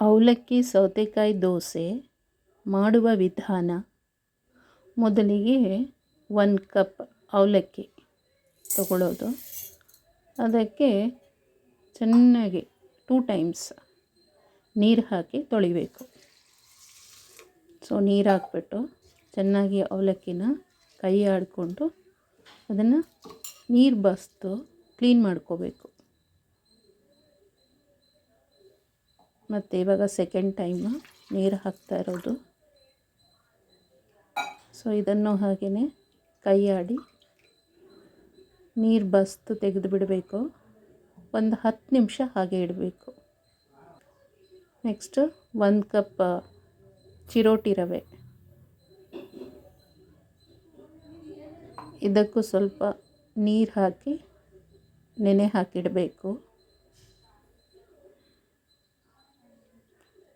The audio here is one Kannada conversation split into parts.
ಅವಲಕ್ಕಿ, ಸೌತೆಕಾಯಿ ದೋಸೆ ಮಾಡುವ ವಿಧಾನ. ಮೊದಲಿಗೆ ಒಂದು ಕಪ್ ಅವಲಕ್ಕಿ ತಗೊಳ್ಳೋದು. ಅದಕ್ಕೆ ಚೆನ್ನಾಗಿ ಟೂ ಟೈಮ್ಸ್ ನೀರು ಹಾಕಿ ತೊಳಿಬೇಕು. ಸೊ ನೀರು ಹಾಕ್ಬಿಟ್ಟು ಚೆನ್ನಾಗಿ ಅವಲಕ್ಕಿನ ಕೈ ಆಡಿಕೊಂಡು ಅದನ್ನು ನೀರು ಬಸ್ದು ಕ್ಲೀನ್ ಮಾಡ್ಕೋಬೇಕು. ಮತ್ತು ಇವಾಗ ಸೆಕೆಂಡ್ ಟೈಮು ನೀರು ಹಾಕ್ತಾ ಇರೋದು. ಸೊ ಇದನ್ನು ಹಾಗೆಯೇ ಕೈ ಆಡಿ ನೀರು ಬಸ್ತು ತೆಗೆದು ಬಿಡಬೇಕು. ಒಂದು ಹತ್ತು ನಿಮಿಷ ಹಾಗೆ ಇಡಬೇಕು. ನೆಕ್ಸ್ಟು ಒಂದು ಕಪ್ ಚಿರೋಟಿ ರವೆ. ಇದಕ್ಕೂ ಸ್ವಲ್ಪ ನೀರು ಹಾಕಿ ನೆನೆ ಹಾಕಿಡಬೇಕು.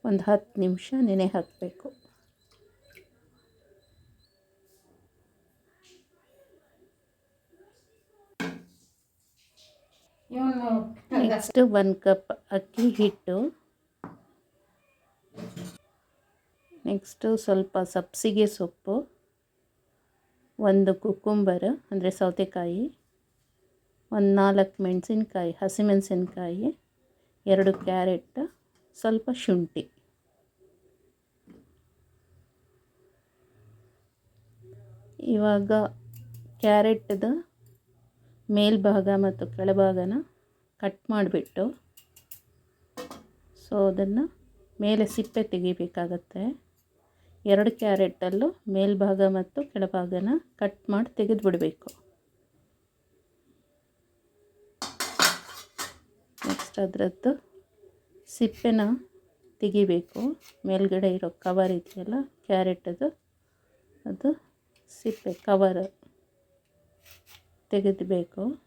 ಒಂದು ಹತ್ತು ನಿಮಿಷ ನೆನೆ ಹಾಕಬೇಕು. ನೆಕ್ಸ್ಟ್ ಒಂದು ಕಪ್ ಅಕ್ಕಿ ಹಿಟ್ಟು. ನೆಕ್ಸ್ಟು ಸ್ವಲ್ಪ ಸಬ್ಸಿಗೆ ಸೊಪ್ಪು. ಒಂದು ಕುಕುಂಬರ್, ಅಂದರೆ ಸೌತೆಕಾಯಿ. ಒಂದು ನಾಲ್ಕು ಮೆಣಸಿನ್ಕಾಯಿ, ಹಸಿಮೆಣಸಿನ್ಕಾಯಿ. ಎರಡು ಕ್ಯಾರೆಟ್. ಸ್ವಲ್ಪ ಶುಂಠಿ. ಇವಾಗ ಕ್ಯಾರೆಟ್ದು ಮೇಲ್ಭಾಗ ಮತ್ತು ಕೆಳಭಾಗನ ಕಟ್ ಮಾಡಿಬಿಟ್ಟು ಸೊ ಅದನ್ನು ಮೇಲೆ ಸಿಪ್ಪೆ ತೆಗಿಬೇಕಾಗತ್ತೆ. ಎರಡು ಕ್ಯಾರೆಟಲ್ಲೂ ಮೇಲ್ಭಾಗ ಮತ್ತು ಕೆಳಭಾಗನ ಕಟ್ ಮಾಡಿ ತೆಗೆದುಬಿಡಬೇಕು. ನೆಕ್ಸ್ಟ್ ಅದರದ್ದು ಸಿಪ್ಪೆನ ತೆಗಿಬೇಕು. ಮೇಲ್ಗಡೆ ಇರೋ ಕವರ್ ಇದೆಯಲ್ಲ ಕ್ಯಾರೆಟದು ಅದು. ಸಿಪ್ಪೆ ಕವರ್ ತೆಗೆದಬೇಕು.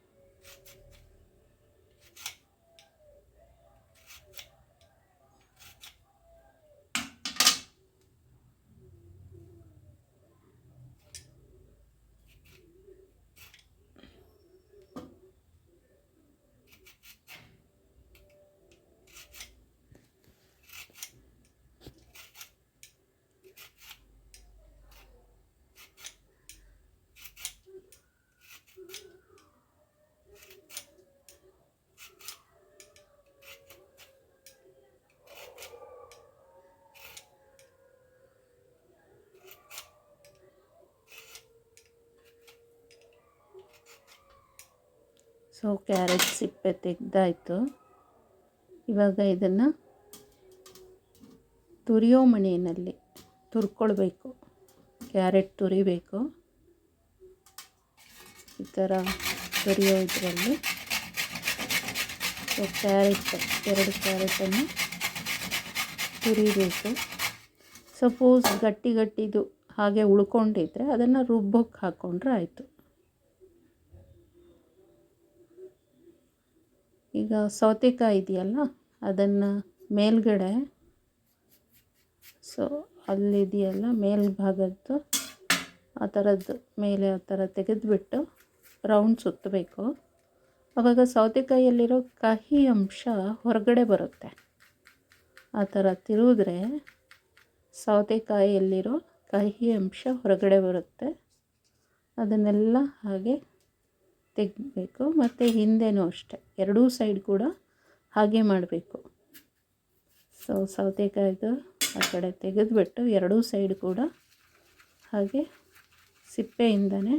ಸೊ ಕ್ಯಾರೆಟ್ ಸಿಪ್ಪೆ ತೆಗೆದಾಯಿತು. ಇವಾಗ ಇದನ್ನು ತುರಿಯೋ ಮಣೆಯಲ್ಲಿ ತುರ್ಕೊಳ್ಬೇಕು. ಕ್ಯಾರೆಟ್ ತುರಿಬೇಕು. ಈ ಥರ ತುರಿಯೋ ಇದರಲ್ಲಿ. ಸೊ ಕ್ಯಾರೆಟ್, ಎರಡು ಕ್ಯಾರೆಟನ್ನು ತುರಿಬೇಕು. ಸಪೋಸ್ ಗಟ್ಟಿ ಗಟ್ಟಿದು ಹಾಗೆ ಉಳ್ಕೊಂಡಿದ್ರೆ ಅದನ್ನು ರುಬ್ಬೋಕ್ಕೆ ಹಾಕ್ಕೊಂಡ್ರೆ ಆಯಿತು. ಈಗ ಸೌತೆಕಾಯಿ ಇದೆಯಲ್ಲ, ಅದನ್ನು ಮೇಲ್ಗಡೆ ಸೊ ಅಲ್ಲಿದೆಯಲ್ಲ ಮೇಲ್ಭಾಗದ್ದು, ಆ ಥರದ್ದು ಮೇಲೆ ಆ ಥರ ತೆಗೆದುಬಿಟ್ಟು ರೌಂಡ್ ಸುತ್ತಬೇಕು. ಆವಾಗ ಸೌತೆಕಾಯಿಯಲ್ಲಿರೋ ಕಹಿ ಅಂಶ ಹೊರಗಡೆ ಬರುತ್ತೆ. ಆ ಥರ ತಿರುಗಿದ್ರೆ ಸೌತೆಕಾಯಿಯಲ್ಲಿರೋ ಕಹಿ ಅಂಶ ಹೊರಗಡೆ ಬರುತ್ತೆ. ಅದನ್ನೆಲ್ಲ ಹಾಗೆ ತೆಗಿಬೇಕು ಮತ್ತು ಹಿಂದೆನೂ ಅಷ್ಟೆ. ಎರಡೂ ಸೈಡ್ ಕೂಡ ಹಾಗೆ ಮಾಡಬೇಕು. ಸೊ ಸೌತೆಕಾಯ್ದು ಆ ಕಡೆ ತೆಗೆದುಬಿಟ್ಟು ಎರಡೂ ಸೈಡ್ ಕೂಡ ಹಾಗೆ ಸಿಪ್ಪೆಯಿಂದನೇ.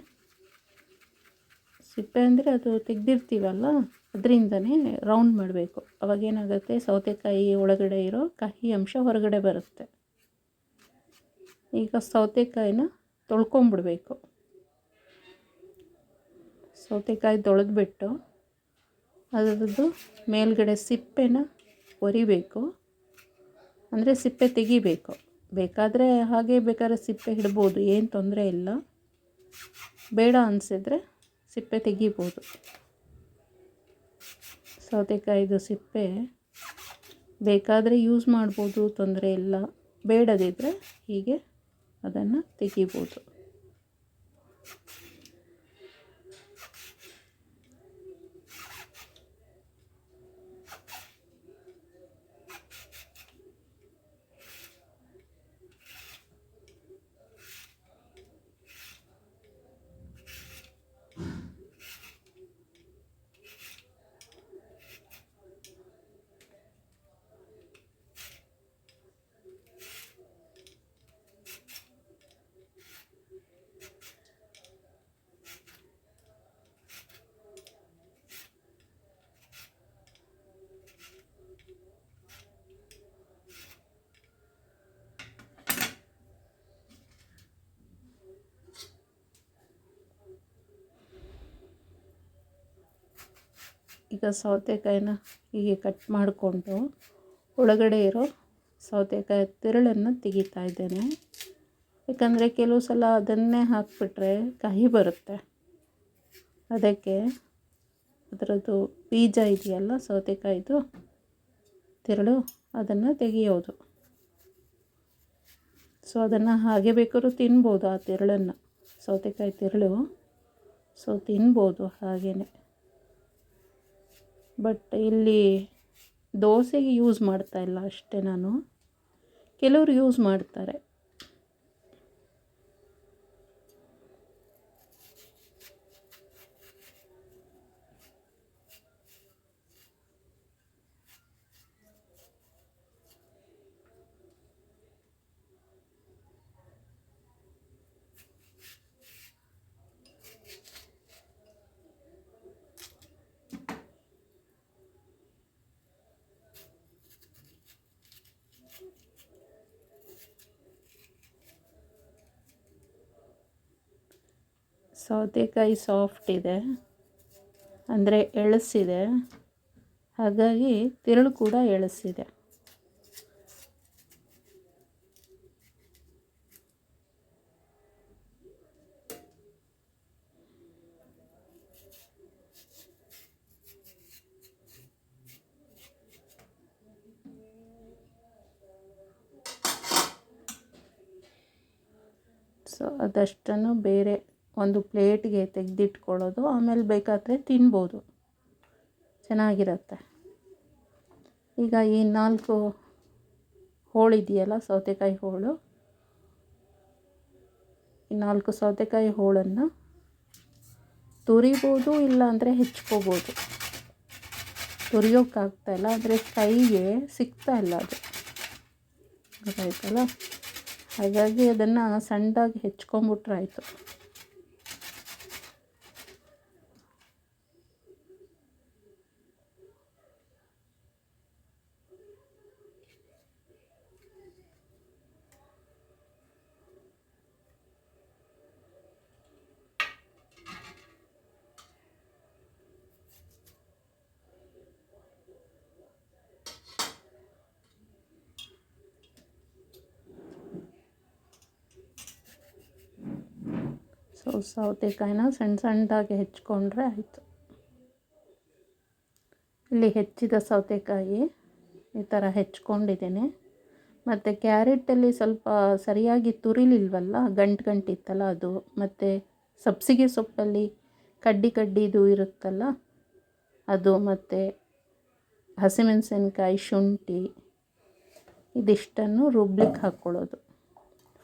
ಸಿಪ್ಪೆ ಅಂದರೆ ಅದು ತೆಗೆದಿರ್ತೀವಲ್ಲ, ಅದರಿಂದನೇ ರೌಂಡ್ ಮಾಡಬೇಕು. ಅವಾಗೇನಾಗುತ್ತೆ ಸೌತೆಕಾಯಿ ಒಳಗಡೆ ಇರೋ ಕಹಿ ಅಂಶ ಹೊರಗಡೆ ಬರುತ್ತೆ. ಈಗ ಸೌತೆಕಾಯಿನ ತೊಳ್ಕೊಂಬಿಡ್ಬೇಕು. ಸೌತೆಕಾಯಿ ತೊಳೆದ್ಬಿಟ್ಟು ಅದರದ್ದು ಮೇಲ್ಗಡೆ ಸಿಪ್ಪೆನ ಒರಿಬೇಕು. ಅಂದರೆ ಸಿಪ್ಪೆ ತೆಗಿಬೇಕು. ಬೇಕಾದರೆ ಹಾಗೆ ಬೇಕಾದ್ರೆ ಸಿಪ್ಪೆ ಇಡ್ಬೋದು, ಏನು ತೊಂದರೆ ಇಲ್ಲ. ಬೇಡ ಅನಿಸಿದ್ರೆ ಸಿಪ್ಪೆ ತೆಗಿಬೋದು. ಸೌತೆಕಾಯಿದು ಸಿಪ್ಪೆ ಬೇಕಾದರೆ ಯೂಸ್ ಮಾಡ್ಬೋದು, ತೊಂದರೆ ಇಲ್ಲ. ಬೇಡದಿದ್ದರೆ ಹೀಗೆ ಅದನ್ನು ತೆಗಿಬೋದು. ಈಗ ಸೌತೆಕಾಯಿನ ಹೀಗೆ ಕಟ್ ಮಾಡಿಕೊಂಡು ಒಳಗಡೆ ಇರೋ ಸೌತೆಕಾಯಿ ತಿರುಳನ್ನು ತೆಗಿತಾ ಇದ್ದೇನೆ. ಯಾಕಂದರೆ ಕೆಲವು ಸಲ ಅದನ್ನೇ ಹಾಕಿಬಿಟ್ರೆ ಕಹಿ ಬರುತ್ತೆ. ಅದಕ್ಕೆ ಅದರದ್ದು ಬೀಜ ಇದೆಯಲ್ಲ ಸೌತೆಕಾಯಿದು ತಿರುಳು, ಅದನ್ನು ತೆಗೆಯೋದು. ಸೊ ಅದನ್ನು ಹಾಗೆ ಬೇಕಾದ್ರೂ ತಿನ್ಬೋದು ಆ ತಿರುಳನ್ನು. ಸೌತೆಕಾಯಿ ತಿರುಳು. ಸೊ ತಿನ್ಬೋದು ಹಾಗೇ ಬಟ್ ಇಲ್ಲಿ ದೋಸೆಗೆ ಯೂಸ್ ಮಾಡ್ತಾ ಇಲ್ಲ ಅಷ್ಟೇ ನಾನು. ಕೆಲವರು ಯೂಸ್ ಮಾಡ್ತಾರೆ. ಸೌತೆಕಾಯಿ ಸಾಫ್ಟ್ ಇದೆ. ಅಂದರೆ ಎಳಸಿದೆ. ಹಾಗಾಗಿ ತಿರುಳು ಕೂಡ ಎಳಸಿದೆ. ಸೊ ಅದಷ್ಟನ್ನು ಬೇರೆ ಒಂದು ಪ್ಲೇಟ್ಗೆ ತೆಗೆದಿಟ್ಕೊಳ್ಳೋದು, ಆಮೇಲೆ ಬೇಕಾದರೆ ತಿನ್ಬೋದು. ಚೆನ್ನಾಗಿರುತ್ತೆ. ಈಗ ಈ ನಾಲ್ಕು ಹೋಳಿದೆಯಲ್ಲ, ಸೌತೆಕಾಯಿ ಹೋಳು. ಈ ನಾಲ್ಕು ಸೌತೆಕಾಯಿ ಹೋಳನ್ನು ತುರಿಬೋದು ಇಲ್ಲ ಅಂದರೆ ಹೆಚ್ಕೋಬೋದು ತುರಿಯೋಕ್ಕಾಗ್ತಾಯಿಲ್ಲ ಅಂದರೆ ಕೈಗೆ ಸಿಗ್ತಾ ಇಲ್ಲ ಅದು. ಗೊತ್ತಾಯ್ತಲ್ಲ? ಹಾಗಾಗಿ ಅದನ್ನು ಸಣ್ಣದಾಗಿ ಹೆಚ್ಕೊಂಬಿಟ್ರೆ ಸೊ ಸೌತೆಕಾಯಿನ ಸಣ್ಣ ಸಣ್ಣದಾಗಿ ಹೆಚ್ಕೊಂಡ್ರೆ ಆಯಿತು. ಇಲ್ಲಿ ಹೆಚ್ಚಿದ ಸೌತೆಕಾಯಿ ಈ ಥರ ಹೆಚ್ಕೊಂಡಿದ್ದೇನೆ. ಮತ್ತು ಕ್ಯಾರೆಟಲ್ಲಿ ಸ್ವಲ್ಪ ಸರಿಯಾಗಿ ತುರಿಲಿಲ್ವಲ್ಲ, ಗಂಟು ಗಂಟಿತ್ತಲ್ಲ ಅದು. ಮತ್ತು ಸಬ್ಸಿಗೆ ಸೊಪ್ಪಲ್ಲಿ ಕಡ್ಡಿ ಕಡ್ಡಿದು ಇರುತ್ತಲ್ಲ, ಅದು ಮತ್ತು ಹಸಿಮೆಣಸಿನ್ಕಾಯಿ, ಶುಂಠಿ, ಇದಿಷ್ಟನ್ನು ರುಬ್ಲಿಕ್ಕೆ ಹಾಕ್ಕೊಳ್ಳೋದು.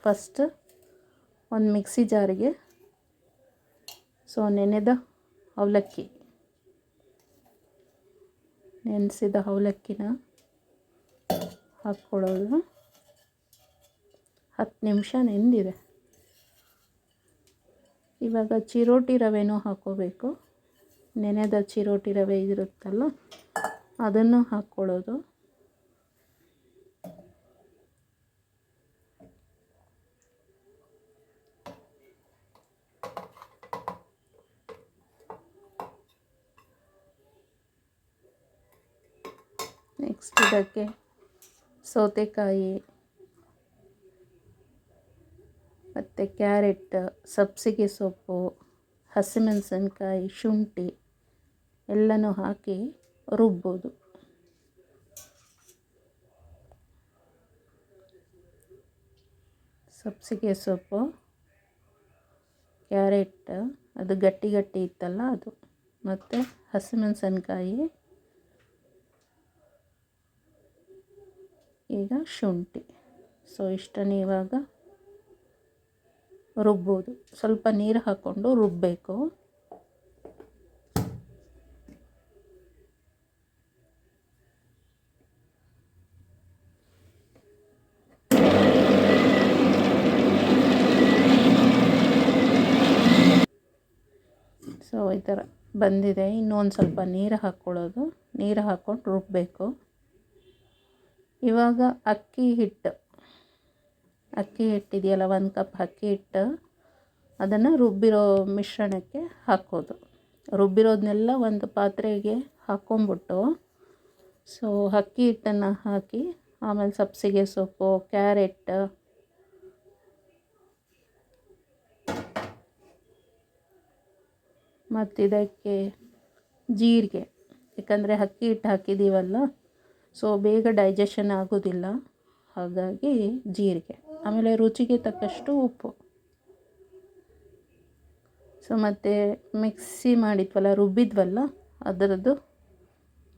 ಫಸ್ಟ್ ಒಂದು ಮಿಕ್ಸಿ ಜಾರಿಗೆ ಸೊ ನೆನೆದ ಅವಲಕ್ಕಿ. ನೆನೆಸಿದ ಅವಲಕ್ಕಿನ ಹಾಕ್ಕೊಳ್ಳೋದು. ಹತ್ತು ನಿಮಿಷ ನೆಂದಿದೆ. ಇವಾಗ ಚಿರೋಟಿ ರವೆನೂ ಹಾಕ್ಕೋಬೇಕು. ನೆನೆದ ಚಿರೋಟಿ ರವೆ ಇರುತ್ತಲ್ಲ, ಅದನ್ನು ಹಾಕ್ಕೊಳ್ಳೋದು. ನೆಕ್ಸ್ಟ್ ಇದಕ್ಕೆ ಸೌತೆಕಾಯಿ, ಮತ್ತು ಕ್ಯಾರೆಟ್, ಸಬ್ಸಿಗೆ ಸೊಪ್ಪು, ಹಸಿಮೆಣಸಿನ್ಕಾಯಿ, ಶುಂಠಿ ಎಲ್ಲನೂ ಹಾಕಿ ರುಬ್ಬೋದು. ಸಬ್ಸಿಗೆ ಸೊಪ್ಪು, ಕ್ಯಾರೆಟ್, ಅದು ಗಟ್ಟಿ ಗಟ್ಟಿ ಇತ್ತಲ್ಲ ಅದು, ಮತ್ತು ಹಸಿಮೆಣಸಿನ್ಕಾಯಿ ಈಗ ಶುಂಠಿ. ಸೊ, ಇಷ್ಟನ್ನು ಇವಾಗ ರುಬ್ಬೋದು. ಸ್ವಲ್ಪ ನೀರು ಹಾಕ್ಕೊಂಡು ರುಬ್ಬಬೇಕು ಸೊ, ಈ ಥರ ಬಂದಿದೆ. ಇನ್ನೂ ಒಂದು ಸ್ವಲ್ಪ ನೀರು ಹಾಕ್ಕೊಳ್ಳೋದು. ನೀರು ಹಾಕ್ಕೊಂಡು ರುಬ್ಬಬೇಕು ಇವಾಗ ಅಕ್ಕಿ ಹಿಟ್ಟು. ಅಕ್ಕಿ ಹಿಟ್ಟಿದೆಯಲ್ಲ, ಒಂದು ಕಪ್ ಅಕ್ಕಿ ಹಿಟ್ಟು. ಅದನ್ನು ರುಬ್ಬಿರೋ ಮಿಶ್ರಣಕ್ಕೆ ಹಾಕೋದು. ರುಬ್ಬಿರೋದನ್ನೆಲ್ಲ ಒಂದು ಪಾತ್ರೆಗೆ ಹಾಕ್ಕೊಂಬಿಟ್ಟು ಸೊ ಅಕ್ಕಿ ಹಿಟ್ಟನ್ನು ಹಾಕಿ, ಆಮೇಲೆ ಸಬ್ಸಿಗೆ ಸೊಪ್ಪು, ಕ್ಯಾರೆಟ್, ಮತ್ತಿದಕ್ಕೆ ಜೀರಿಗೆ. ಯಾಕಂದರೆ ಅಕ್ಕಿ ಹಿಟ್ಟು ಹಾಕಿದ್ದೀವಲ್ಲ ಸೊ ಬೇಗ ಡೈಜೆಷನ್ ಆಗೋದಿಲ್ಲ. ಹಾಗಾಗಿ ಜೀರಿಗೆ, ಆಮೇಲೆ ರುಚಿಗೆ ತಕ್ಕಷ್ಟು ಉಪ್ಪು. ಸೊ ಮತ್ತು ಮಿಕ್ಸಿ ಮಾಡಿದ್ವಲ್ಲ, ರುಬ್ಬಿದ್ವಲ್ಲ, ಅದರದ್ದು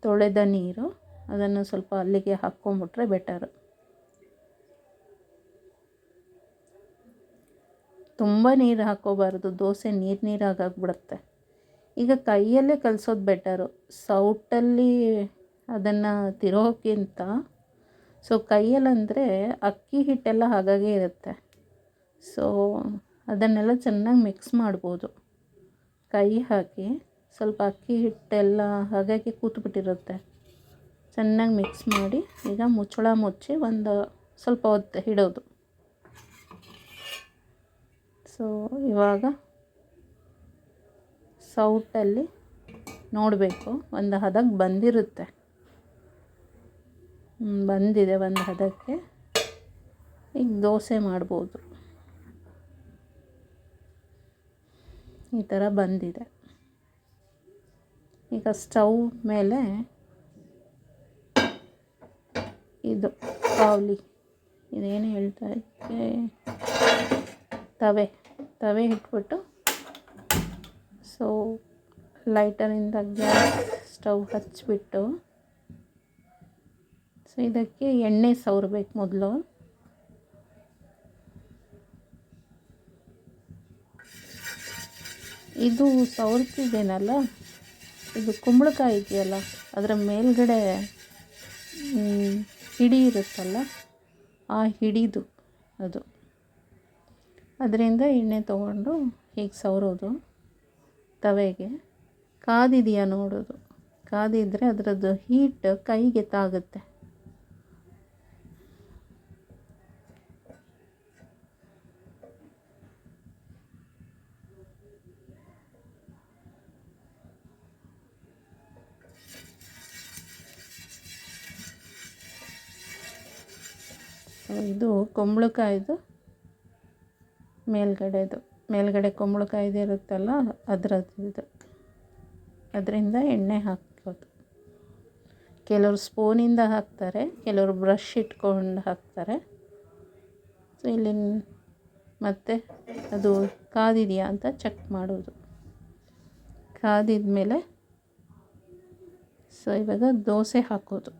ತೊಳೆದ ನೀರು, ಅದನ್ನು ಸ್ವಲ್ಪ ಅಲ್ಲಿಗೆ ಹಾಕ್ಕೊಂಬಿಟ್ರೆ ಬೆಟರು ತುಂಬ ನೀರು ಹಾಕ್ಕೋಬಾರ್ದು, ದೋಸೆ ನೀರು ನೀರಾಗಾಗ್ಬಿಡುತ್ತೆ ಈಗ ಕೈಯಲ್ಲೇ ಕಲಸೋದು ಬೆಟರು ಸೌಟಲ್ಲಿ ಅದನ್ನು ತಿರೋಕ್ಕಿಂತ ಸೊ ಕೈಯಲ್ಲಂದರೆ ಅಕ್ಕಿ ಹಿಟ್ಟೆಲ್ಲ ಹಾಗಾಗೇ ಇರುತ್ತೆ. ಸೊ ಅದನ್ನೆಲ್ಲ ಚೆನ್ನಾಗಿ ಮಿಕ್ಸ್ ಮಾಡ್ಬೋದು. ಕೈ ಹಾಕಿ ಸ್ವಲ್ಪ ಅಕ್ಕಿ ಹಿಟ್ಟೆಲ್ಲ ಹಾಗಾಗಿ ಕೂತ್ಬಿಟ್ಟಿರುತ್ತೆ. ಚೆನ್ನಾಗಿ ಮಿಕ್ಸ್ ಮಾಡಿ ಈಗ ಮುಚ್ಚಳ ಮುಚ್ಚಿ ಒಂದು ಸ್ವಲ್ಪ ಹೊತ್ತು ಇಡೋದು ಸೊ ಇವಾಗ ಸೌಟಲ್ಲಿ ನೋಡಬೇಕು, ಒಂದು ಹದಕ್ಕೆ ಬಂದಿರುತ್ತೆ. ಬಂದಿದೆ ಒಂದು ಹದಕ್ಕೆ. ಈಗ ದೋಸೆ ಮಾಡ್ಬೋದು. ಈ ಥರ ಬಂದಿದೆ. ಈಗ ಸ್ಟವ್ ಮೇಲೆ ಇದು ಕಾವಲಿ ಇದೇನು ಹೇಳ್ತಾ ಇದ್ದೆ? ತವೆ. ತವೆ ಇಟ್ಬಿಟ್ಟು ಸೊ ಲೈಟರಿಂದ ಗ್ಯಾಸ್ ಸ್ಟವ್ ಹಚ್ಚಿಬಿಟ್ಟು ಸೊ ಇದಕ್ಕೆ ಎಣ್ಣೆ ಸವರ್ಬೇಕು ಮೊದಲು. ಇದು ಸವರ್ತಿದ್ದೇನಲ್ಲ ಇದು ಕುಂಬಳಕಾಯಿ ಇದೆಯಲ್ಲ, ಅದರ ಮೇಲ್ಗಡೆ ಹಿಡಿ ಇರುತ್ತಲ್ಲ, ಆ ಹಿಡಿದು ಅದು. ಅದರಿಂದ ಎಣ್ಣೆ ತಗೊಂಡು ಹೀಗೆ ಸವರೋದು ತವೆಗೆ. ಕಾದಿದೆಯಾ ನೋಡೋದು. ಕಾದಿದ್ರೆ ಅದರದ್ದು ಹೀಟ್ ಕೈಗೆ ತಾಗುತ್ತೆ. ಇದು ಕುಂಬಳಕಾಯ್ದು ಮೇಲ್ಗಡೆದು. ಮೇಲ್ಗಡೆ ಕುಂಬಳಕಾಯ್ದು ಇರುತ್ತಲ್ಲ ಅದರದ್ದು ಅದರಿಂದ ಎಣ್ಣೆ ಹಾಕೋದು ಕೆಲವರು ಸ್ಪೂನಿಂದ ಹಾಕ್ತಾರೆ, ಕೆಲವರು ಬ್ರಷ್ ಇಟ್ಕೊಂಡು ಹಾಕ್ತಾರೆ. ಸೊ ಇಲ್ಲಿ ಮತ್ತು ಅದು ಕಾದಿದೆಯಾ ಅಂತ ಚೆಕ್ ಮಾಡೋದು ಕಾದಿದ ಮೇಲೆ ಸೊ ಇವಾಗ ದೋಸೆ ಹಾಕೋದು.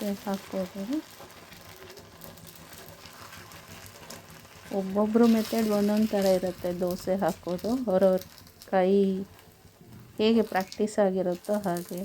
ದೋಸೆ ಹಾಕ್ಕೋಬೋದು. ಒಬ್ಬೊಬ್ಬರು ಮೆಥಡ್ ಒಂದೊಂದು ಥರ ಇರುತ್ತೆ. ದೋಸೆ ಹಾಕೋದು, ಅವ್ರವ್ರ ಕೈ ಹೇಗೆ ಪ್ರಾಕ್ಟೀಸ್ ಆಗಿರುತ್ತೋ ಹಾಗೆ.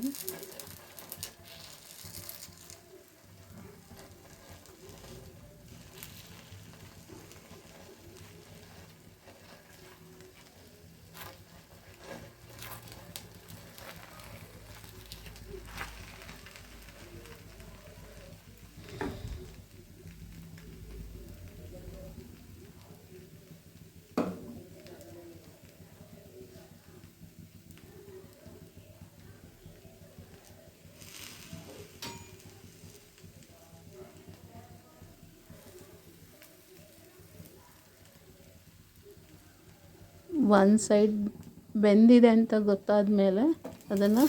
ಒಂದು ಸೈಡ್ ಬೆಂದಿದೆ ಅಂತ ಗೊತ್ತಾದ ಮೇಲೆ ಅದನ್ನು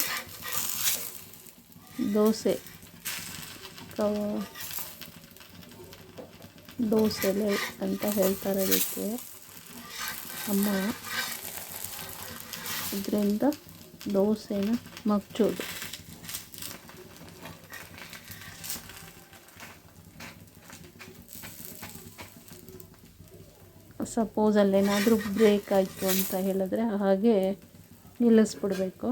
ದೋಸೆ ದೋಸೆ ಅಂತ ಹೇಳ್ತಾರೆ ಅದಕ್ಕೆ ಅಮ್ಮ. ಇದರಿಂದ ದೋಸೆನ ಮಗ್ಚೋದು. ಸಪೋಸ್ ಅಲ್ಲೇನಾದರೂ ಬ್ರೇಕ್ ಆಯಿತು ಅಂತ ಹೇಳಿದ್ರೆ ಹಾಗೆ ನಿಲ್ಲಿಸ್ಬಿಡ್ಬೇಕು.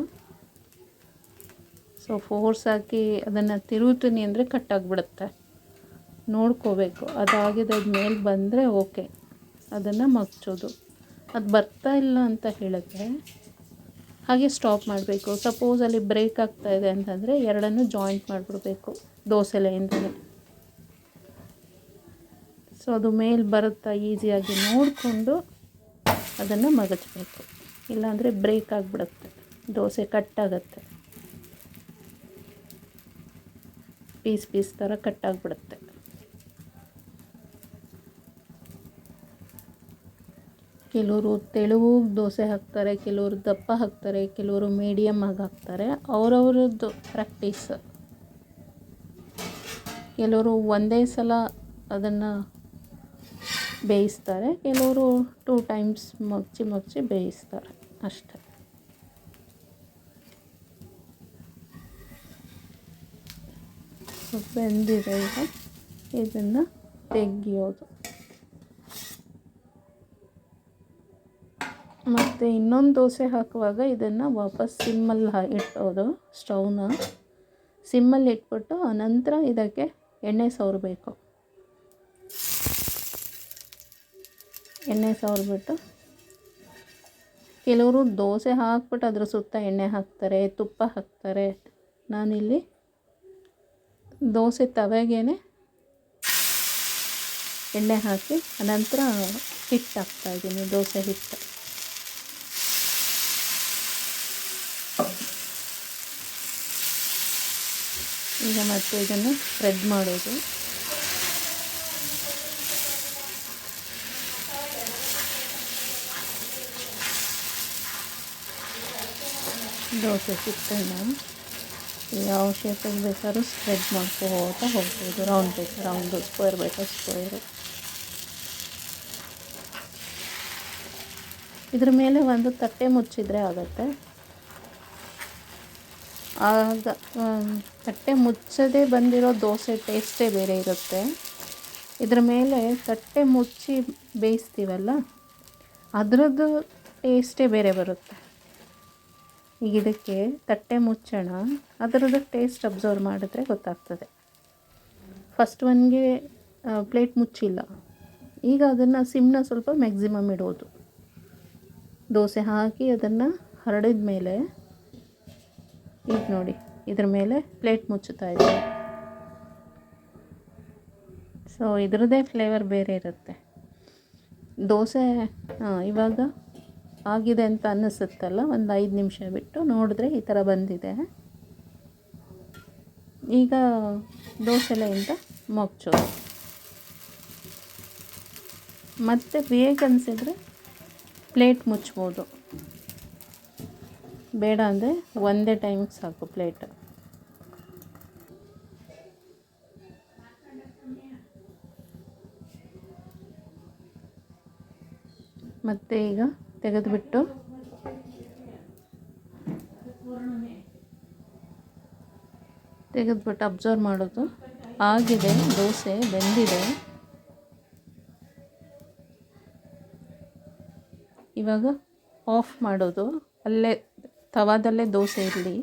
ಸೊ ಫೋರ್ಸ್ ಹಾಕಿ ಅದನ್ನು ತಿರುಗುತ್ತೀನಿ ಅಂದರೆ ಕಟ್ಟಾಗಿಬಿಡುತ್ತೆ ನೋಡ್ಕೋಬೇಕು. ಅದಾಗಿದೆ ಅದು ಮೇಲೆ ಬಂದರೆ ಓಕೆ ಅದನ್ನು ಮಗ್ಚೋದು. ಅದು ಬರ್ತಾ ಇಲ್ಲ ಅಂತ ಹೇಳಿದ್ರೆ ಹಾಗೆ ಸ್ಟಾಪ್ ಮಾಡಬೇಕು. ಸಪೋಸ್ ಅಲ್ಲಿ ಬ್ರೇಕ್ ಆಗ್ತಾಯಿದೆ ಅಂತಂದರೆ ಎರಡನ್ನು ಜಾಯಿಂಟ್ ಮಾಡಿಬಿಡಬೇಕು. ದೋಸೆಲೆಯಿಂದಲೇ ಸೊ ಅದು ಮೇಲೆ ಬರುತ್ತಾ ಈಸಿಯಾಗಿ ನೋಡಿಕೊಂಡು ಅದನ್ನು ಮಗಚಬೇಕು. ಇಲ್ಲಾಂದರೆ ಬ್ರೇಕ್ ಆಗಿಬಿಡುತ್ತೆ. ದೋಸೆ ಕಟ್ಟಾಗತ್ತೆ ಪೀಸ್ ಪೀಸ್ ಥರ ಕಟ್ಟಾಗ್ಬಿಡುತ್ತೆ ಕೆಲವರು ತೆಳುವು ದೋಸೆ ಹಾಕ್ತಾರೆ, ಕೆಲವರು ದಪ್ಪ ಹಾಕ್ತಾರೆ, ಕೆಲವರು ಮೀಡಿಯಮ್ ಆಗಿ ಹಾಕ್ತಾರೆ. ಅವರವ್ರದ್ದು ಪ್ರಾಕ್ಟೀಸ್ ಕೆಲವರು ಒಂದೇ ಸಲ ಅದನ್ನು ಬೇಯಿಸ್ತಾರೆ. ಕೆಲವರು ಟೂ ಟೈಮ್ಸ್ ಮಗ್ಚಿ ಮಗ್ಚಿ ಬೇಯಿಸ್ತಾರೆ. ಅಷ್ಟೆ. ಬೆಂದಿದೆ ಈಗ ಇದನ್ನು ತೆಗಿಯೋದು. ಮತ್ತು ಇನ್ನೊಂದು ದೋಸೆ ಹಾಕುವಾಗ ಇದನ್ನು ವಾಪಸ್ ಸಿಮ್ಮಲ್ಲಿ ಹಾ ಇಟ್ಟೋದು, ಸ್ಟೌವ್ನ. ಸಿಮ್ಮಲ್ಲಿ ಇಟ್ಬಿಟ್ಟು ಆನಂತರ ಇದಕ್ಕೆ ಎಣ್ಣೆ ಸವರಬೇಕು. ಎಣ್ಣೆ ಸವರ್ಬಿಟ್ಟು ಕೆಲವರು ದೋಸೆ ಹಾಕ್ಬಿಟ್ಟು ಅದ್ರ ಸುತ್ತ ಎಣ್ಣೆ ಹಾಕ್ತಾರೆ, ತುಪ್ಪ ಹಾಕ್ತಾರೆ. ನಾನಿಲ್ಲಿ ದೋಸೆ ತವೆಗೇ ಎಣ್ಣೆ ಹಾಕಿ, ಅನಂತರ ಹಿಟ್ಟು ಹಾಕ್ತಾಯಿದ್ದೀನಿ ದೋಸೆ ಹಿಟ್ಟು ಈಗ ಮತ್ತೆ ಇದನ್ನು ಸ್ಪ್ರೆಡ್ ಮಾಡೋದು. ದೋಸೆ ಹಿಟ್ಟನ್ನು ಯಾವ ಶೇಪಲ್ಲಿ ಬೇಕಾದ್ರೂ ಸ್ಪ್ರೆಡ್ ಮಾಡ್ಕೋತಾ ಹೋಗ್ಬೋದು. ರೌಂಡ್ ಬೇಕು ರೌಂಡು ಸ್ಕ್ವೇರ್ ಬೇಕಾ ಸ್ಕ್ವೇರು ಇದ್ರ ಮೇಲೆ ಒಂದು ತಟ್ಟೆ ಮುಚ್ಚಿದರೆ ಆಗುತ್ತೆ. ಆಗ ತಟ್ಟೆ ಮುಚ್ಚದೇ ಬಂದಿರೋ ದೋಸೆ ಟೇಸ್ಟೇ ಬೇರೆ ಇರುತ್ತೆ. ಇದ್ರ ಮೇಲೆ ತಟ್ಟೆ ಮುಚ್ಚಿ ಬೇಯಿಸ್ತೀವಲ್ಲ, ಅದರದ್ದು ಟೇಸ್ಟೇ ಬೇರೆ ಬರುತ್ತೆ. ಈಗ ಇದಕ್ಕೆ ತಟ್ಟೆ ಮುಚ್ಚೋಣ. ಅದರದ್ದು ಟೇಸ್ಟ್ ಅಬ್ಸರ್ವ್ ಮಾಡಿದ್ರೆ ಗೊತ್ತಾಗ್ತದೆ. ಫಸ್ಟ್ ಒನ್ಗೆ ಪ್ಲೇಟ್ ಮುಚ್ಚಿಲ್ಲ. ಈಗ ಅದನ್ನು ಸಿಮ್ನ ಸ್ವಲ್ಪ ಮ್ಯಾಕ್ಸಿಮಮ್ ಇಡೋದು. ದೋಸೆ ಹಾಕಿ ಅದನ್ನು ಹರಡಿದ ಮೇಲೆ, ಈಗ ನೋಡಿ, ಇದ್ರ ಮೇಲೆ ಪ್ಲೇಟ್ ಮುಚ್ಚುತ್ತಾ ಇದೆ. ಸೊ ಇದ್ರದ್ದೇ ಫ್ಲೇವರ್ ಬೇರೆ ಇರುತ್ತೆ. ದೋಸೆ ಇವಾಗ ಆಗಿದೆ ಅಂತ ಅನ್ನಿಸುತ್ತಲ್ಲ? ಒಂದು ಐದು ನಿಮಿಷ ಬಿಟ್ಟು ನೋಡಿದ್ರೆ ಈ ಥರ ಬಂದಿದೆ. ಈಗ ದೋಸೆಲೆಯಿಂದ ಮೊಗ್ಚು. ಮತ್ತು ಬೇಕನ್ಸಿದ್ರೆ ಪ್ಲೇಟ್ ಮುಚ್ಬೋದು. ಬೇಡ ಅಂದರೆ ಒಂದೇ ಟೈಮಿಗೆ ಸಾಕು ಪ್ಲೇಟ್. ಮತ್ತು ಈಗ ತೆಗೆದುಬಿಟ್ಟು. ತೆಗೆದುಬಿಟ್ಟು ಅಬ್ಸರ್ವ್ ಮಾಡೋದು. ಆಗಿದೆ, ದೋಸೆ ಬೆಂದಿದೆ. ಇವಾಗ ಆಫ್ ಮಾಡೋದು. ಅಲ್ಲೇ, ತವಾದಲ್ಲೇ ದೋಸೆ ಇರಲಿ.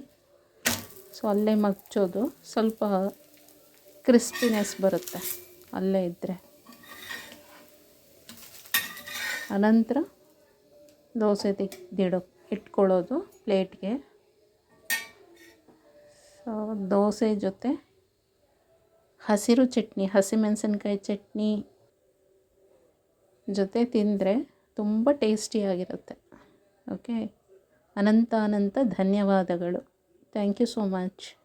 ಸೊ ಅಲ್ಲೇ ಮಗ್ಚೋದು. ಸ್ವಲ್ಪ ಕ್ರಿಸ್ಪಿನೆಸ್ ಬರುತ್ತೆ ಅಲ್ಲೇ ಇದ್ದರೆ ಅನಂತರ ದೋಸೆ ತೆಗೆದಿಡೋ, ಇಟ್ಕೊಳ್ಳೋದು ಪ್ಲೇಟ್ಗೆ. ಸೊ ದೋಸೆ ಜೊತೆ ಹಸಿರು ಚಟ್ನಿ ಹಸಿಮೆಣಸಿನ್ಕಾಯಿ ಚಟ್ನಿ ಜೊತೆ ತಿಂದರೆ ತುಂಬ ಟೇಸ್ಟಿಯಾಗಿರುತ್ತೆ. ಓಕೆ ಅನಂತ ಅನಂತ ಧನ್ಯವಾದಗಳು. Thank you so much